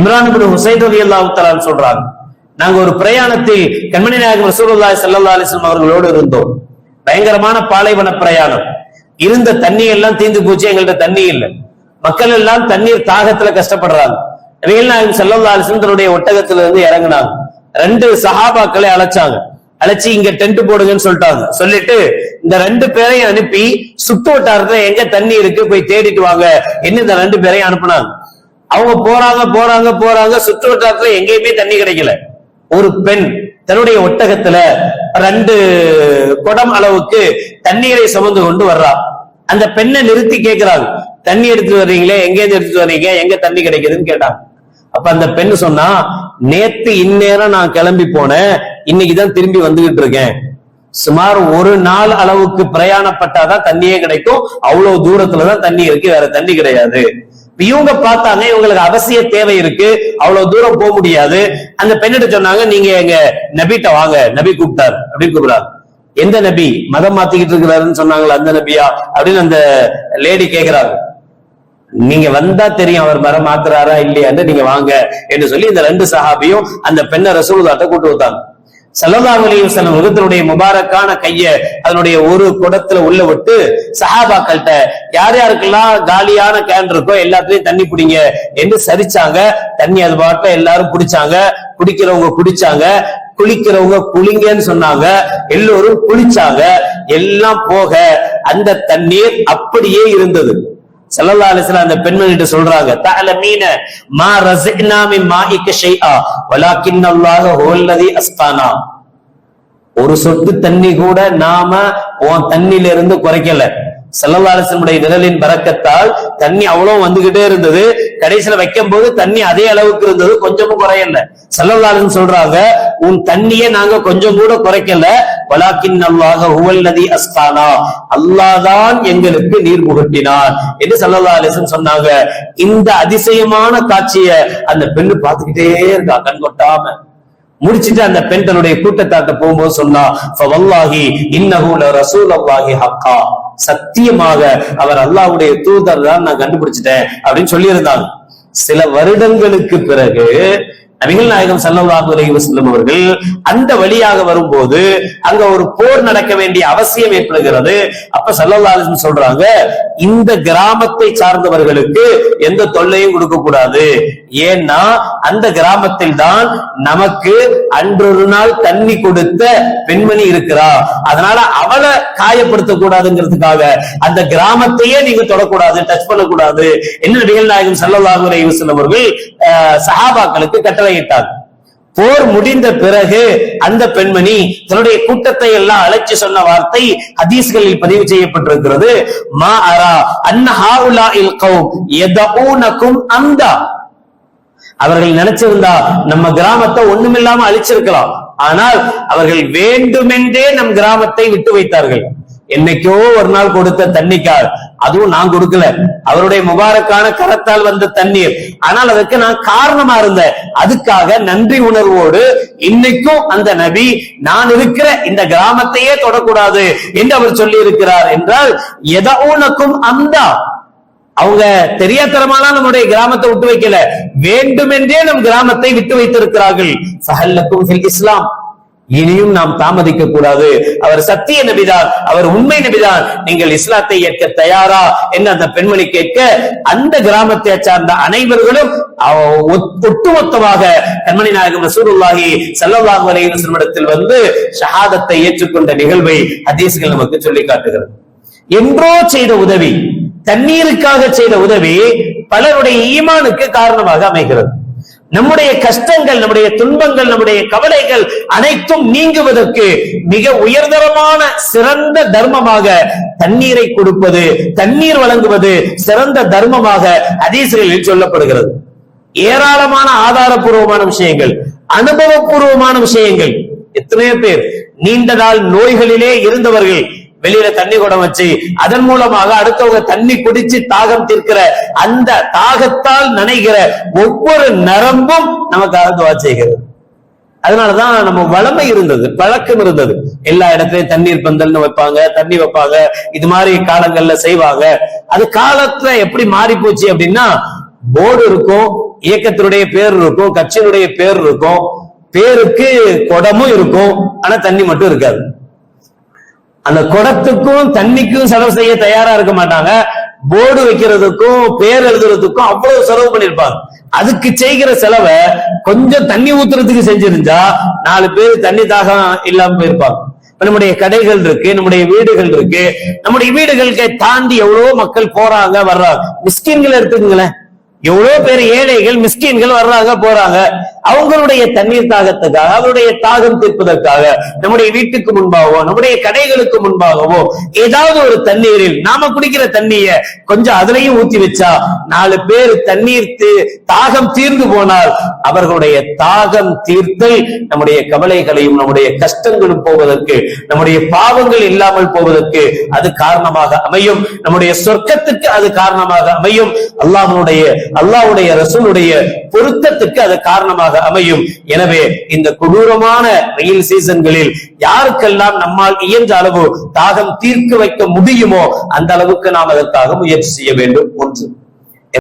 இம்ரான் பின் ஹுசைன் ரவி அல்லாஹ் சொல்றாங்க. நாங்க ஒரு பிரயாணத்தில் கண்மணி நாயகம் ரசூலுல்லாய் சல்லா அலிஸ்லாம் அவர்களோடு இருந்தோம். பயங்கரமான பாலைவன பிரயாணம். இருந்த தண்ணி எல்லாம் தீந்து போச்சு எங்கள்ட்ட தண்ணி இல்லை. மக்கள் எல்லாம் தண்ணீர் தாகத்துல கஷ்டப்படுறாங்க. நபிகள் நாயகம் செல்லல்லா அலைஹி தன்னுடைய ஒட்டகத்துல இருந்து இறங்குனாங்க. ரெண்டு சஹாபாக்களை அழைச்சாங்க. அழைச்சி இங்க டென்ட் போடுங்கன்னு சொல்லிட்டாங்க. சொல்லிட்டு இந்த ரெண்டு பேரையும் அனுப்பி சுத்து வட்டாரத்துல எங்க தண்ணி இருக்கு போய் தேடிட்டு வாங்க. என்ன இந்த ரெண்டு பேரையும் அனுப்புனாங்க. அவங்க போறாங்க போறாங்க போறாங்க சுற்று வட்டாரத்துல எங்கேயுமே தண்ணி கிடைக்கல. ஒரு பெண் தன்னுடைய ஒட்டகத்துல ரெண்டு குடம் அளவுக்கு தண்ணீரை சுமந்து கொண்டு வர்றா. அந்த பெண்ணை நிறுத்தி கேட்கிறாங்க தண்ணி எடுத்துட்டு வர்றீங்களே எங்க இருந்து எடுத்துட்டு வர்றீங்க எங்க தண்ணி கிடைக்குதுன்னு கேட்டாங்க. அப்ப அந்த பெண் சொன்னா நேத்து இந்நேரம் நான் கிளம்பி போனேன் இன்னைக்குதான் திரும்பி வந்துகிட்டு இருக்கேன். சுமார் ஒரு நாள் அளவுக்கு பிரயாணப்பட்டாதான் தண்ணியே கிடைக்கும். அவ்வளவு தூரத்துலதான் தண்ணி இருக்கு வேற தண்ணி கிடையாது. இவங்க பார்த்தாங்க இவங்களுக்கு அவசிய தேவை இருக்கு. அவ்வளவு தூரம் போக முடியாது. அந்த பெண்ணிட்ட சொன்னாங்க நீங்க எங்க நபிட்ட வாங்க. நபி கூப்பிட்டார். அப்படின்னு கூப்பிடுறாங்க எந்த நபி? மதம் மாத்திக்கிட்டு இருக்கிறாருன்னு சொன்னாங்களா அந்த நபியா? அப்படின்னு அந்த லேடி கேக்குறாங்க. நீங்க வந்தா தெரியும் அவர் மரம் மாத்துறாரா இல்லையான்னு நீங்க வாங்க. என்று சொல்லி இந்த ரெண்டு சஹாபியும் அந்த பெண்ணை ரசூலுதாட்ட கூட்டு வந்தாங்க சல்லல்லாஹு அலைஹி முகத்தினுடைய முபாரக்கான கைய அதனுடைய ஒரு குடத்துல உள்ள விட்டு சஹாபாக்கள்கிட்ட யார் யாருக்கெல்லாம் காலியான கேன் இருக்கோ எல்லாத்துலயும் தண்ணி பிடிங்க. என்று சரிச்சாங்க. தண்ணி அது பாட்டுல எல்லாரும் குடிச்சாங்க. குடிக்கிறவங்க குடிச்சாங்க. குளிக்கிறவங்க குளிங்கன்னு சொன்னாங்க. எல்லோரும் குளிச்சாங்க. எல்லாம் போக அந்த தண்ணீர் அப்படியே இருந்தது. சல்லல்லா அலிஸ்லாம் அந்த பெண்மணிகிட்ட சொல்றாங்க தஅலமீன மா ரஸக்னா மின் மாஇக ஷைஆ வலாக்கின் அல்லாஹ் ஹுவல்லதி அஸ்கானா. ஒரு சொட்டு தண்ணி கூட நாம உன் தண்ணியில இருந்து குறைக்கல சல்லல்லா அலிஸ்லமுடைய நிழலின் பறக்கத்தால் தண்ணி அவ்வளவு வந்துகிட்டே இருந்தது. கடைசியில வைக்கும் போது தண்ணி அதே அளவுக்கு இருந்தது கொஞ்சமும் குறையல. சல்லல்லா சொல்றாங்க உன் தண்ணியை நாங்க கொஞ்சம் கூட குறைக்கல. வலாக்கின் அல்லாஹ் ஹுவல்லதி அஸ்தானா அல்லாதான் எங்களுக்கு நீர் புகட்டினார். என்று சல்லல்லா அலிசன் சொன்னாங்க. இந்த அதிசயமான காட்சிய அந்த பெண்ணு பார்த்துக்கிட்டே இருக்கா கண் கொட்டாம. முடிச்சிட்டு அந்த பெண் தன்னுடைய கூட்டத்தாட்ட போகும்போது சொன்னா "ஃபவல்லாஹி ரசூல் அல்லாஹி ஹக்கா. சத்தியமாக அவர் அல்லாஹ்வுடைய தூதர் தான் நான் கண்டுபிடிச்சிட்டேன் அப்படின்னு சொல்லியிருந்தாங்க. சில வருடங்களுக்கு பிறகு நபிகள் நாயகம் ஸல்லல்லாஹு அலைஹி அவர்கள் அந்த வழியாக வரும்போது அங்க ஒரு போர் நடக்க வேண்டிய அவசியம் ஏற்படுகிறது. அப்ப ஸல்லல்லாஹு சொல்றாங்க இந்த கிராமத்தை சார்ந்தவர்களுக்கு எந்த தொல்லையும் கொடுக்க கூடாது ஏன்னா அந்த கிராமத்தில் தான் நமக்கு அன்றொரு நாள் தண்ணி கொடுத்த பெண்மணி இருக்கிறா. அதனால அவளை காயப்படுத்த கூடாதுங்கிறதுக்காக அந்த கிராமத்தையே நீங்க தொடக்கூடாது டச் பண்ணக்கூடாது. என்ன நிகழ் நாயகம் செல்லலாகுரை அலைஹி அவர்கள் அஹ், சஹாபாக்களுக்கு கட்டளையிட்டார். போர் முடிந்த பிறகு அந்த பெண்மணி தன்னுடைய கூட்டத்தை எல்லாம் அழைச்சு சொன்ன வார்த்தை ஹதீஸ்களில் பதிவு செய்யப்பட்டிருக்கிறது. மா அரா அன்னஹா இல் கௌம் எதூனக்கும் அந்தா அவர்கள் நினைச்சிருந்தா நம்ம கிராமத்தை ஒண்ணுமில்லாம அழிச்சிருக்கலாம். ஆனால் அவர்கள் வேண்டுமென்றே நம் கிராமத்தை விட்டு வைத்தார்கள். என்னைக்கோ ஒரு நாள் கொடுத்த தண்ணிக்கால் அதுவும் நான் கொடுக்கல. அவருடைய முபாரக்கான கரத்தால் வந்த தண்ணீர். ஆனால் அதற்கு நான் காரணமா இருந்தேன். அதுக்காக நன்றி உணர்வோடு இன்னைக்கும் அந்த நபி நான் இருக்கிற இந்த கிராமத்தையே தொடக்கூடாது என்று அவர் சொல்லி இருக்கிறார் என்றால் எதவுனக்கும் அந்தா அவங்க தெரியாத்தனமாலாம் நம்முடைய கிராமத்தை விட்டு வைக்கல. வேண்டுமென்றே நம் கிராமத்தை விட்டு வைத்திருக்கிறார்கள். ஃபஹல்லக்கும் இஸ்லாம். இனியும் நாம் தாமதிக்க கூடாது. அவர் சத்திய நபிதான். அவர் உண்மை நபிதான். நீங்கள் இஸ்லாத்தை ஏற்க தயாரா என்று அந்த பெண்மணி கேட்க அந்த கிராமத்தை சார்ந்த அனைவர்களும் ஒட்டுமொத்தமாக கண்மணி நாயகம் ரசூலுல்லாஹி ஸல்லல்லாஹு அலைஹி இடத்தில் வந்து ஷஹாதத்தை ஏற்றுக்கொண்ட நிகழ்வை ஹதீஸ்கள் நமக்கு சொல்லி காட்டுகிறது. என்றோ செய்த உதவி தண்ணீருக்காக செய்த உதவி பலருடைய ஈமானுக்கு காரணமாக அமைகிறது. நம்முடைய கஷ்டங்கள் நம்முடைய துன்பங்கள் நம்முடைய கவலைகள் அனைத்தும் நீங்குவதற்கு மிக உயர்தரமான சிறந்த தர்மமாக தண்ணீரை கொடுப்பது தண்ணீர் வழங்குவது சிறந்த தர்மமாக ஹதீஸ்களில் சொல்லப்படுகிறது. ஏராளமான ஆதாரபூர்வமான விஷயங்கள் அனுபவபூர்வமான விஷயங்கள். எத்தனையோ பேர் நீண்ட நாள் நோய்களிலே இருந்தவர்கள் வெளியில தண்ணி குடம் வச்சு அதன் மூலமாக அடுத்தவங்க தண்ணி குடிச்சு தாகம் தீர்க்கிற அந்த தாகத்தால் நினைக்கிற ஒவ்வொரு நரம்பும் நமக்காக துவா செய்கிறது. அதனாலதான் நம்ம வளமை இருந்தது பழக்கம் இருந்தது. எல்லா இடத்துலயும் தண்ணீர் பந்தல்னு வைப்பாங்க தண்ணி வைப்பாங்க இது மாதிரி காலங்கள்ல செய்வாங்க. அது காலத்துல எப்படி மாறி போச்சு அப்படின்னா போர்டு இருக்கும் இயக்கத்தினுடைய பேர் இருக்கும் கட்சியினுடைய பேர் இருக்கும் பேருக்கு குடமும் இருக்கும் ஆனா தண்ணி மட்டும் இருக்காது. அந்த குடத்துக்கும் தண்ணிக்கும் செலவு செய்ய தயாரா இருக்க மாட்டாங்க. போர்டு வைக்கிறதுக்கும் பேர் எழுதுறதுக்கும் அவ்வளவு செலவு பண்ணிருப்பாங்க. அதுக்கு செய்கிற செலவை கொஞ்சம் தண்ணி ஊத்துறதுக்கு செஞ்சிருந்தா நாலு பேர் தண்ணி தாகம் இல்லாம போயிருப்பாங்க. இப்ப நம்முடைய கடைகள் இருக்கு நம்முடைய வீடுகள் இருக்கு. நம்முடைய வீடுகளுக்கு தாண்டி எவ்வளவோ மக்கள் போறாங்க வர்றாங்க. மிஸ்கின்களை எடுத்துக்கங்களேன். எவ்வளவு பேர் ஏழைகள் மிஸ்கின்கள் வர்றாங்க போறாங்க. அவங்களுடைய தண்ணீர் தாகத்துக்காக அவருடைய தாகம் தீர்ப்பதற்காக நம்முடைய வீட்டுக்கு முன்பாகவோ நம்முடைய கடைகளுக்கு முன்பாகவோ ஏதாவது ஒரு தண்ணீரில் நாம குடிக்கிற தண்ணிய கொஞ்சம் அதுலயும் ஊத்தி வச்சா நாலு பேர் தண்ணீர் தாகம் தீர்ந்து போனால் அவர்களுடைய தாகம் தீர்த்தல் நம்முடைய கவலைகளையும் நம்முடைய கஷ்டங்களும் போவதற்கு நம்முடைய பாவங்கள் இல்லாமல் போவதற்கு அது காரணமாக அமையும். நம்முடைய சொர்க்கத்துக்கு அது காரணமாக அமையும். அல்லாஹ்வுடைய அல்லாஹ்வுடைய ரசூலுடைய பொருத்தத்துக்கு அது காரணமாக அமையும். எனவே இந்த கொடூரமான வெயில் சீசன்களில் யாருக்கெல்லாம் நம்மால் இயன்ற அளவு தாகம் தீர்க்க வைக்க முடியுமோ அந்த அளவுக்கு நாம் அதற்காக முயற்சி செய்ய வேண்டும். ஒன்று.